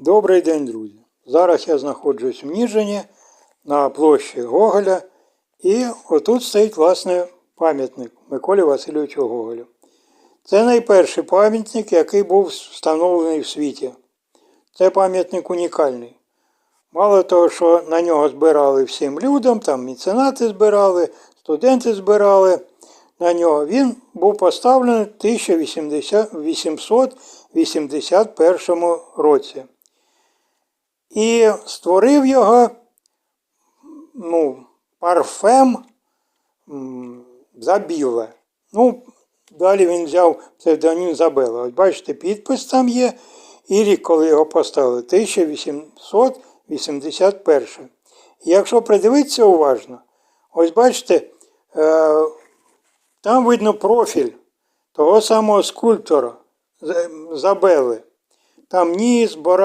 Добрий день, друзі! Зараз я знаходжусь в Ніжині на площі Гоголя. І отут стоїть, власне, пам'ятник Миколі Васильовичу Гоголю. Це найперший пам'ятник, який був встановлений в світі. Це пам'ятник унікальний. Мало того, що на нього збирали всім людям, там меценати збирали, студенти збирали на нього. Він був поставлений в 1881 році. І створив його ну, парфем Забіле. Ну, далі він взяв псевдонім Забела. Ось бачите, підпис там є. І рік, коли його поставили, 1881. І якщо придивитися уважно, ось бачите, е, там видно профіль того самого скульптора Забели. Там ніс, борода.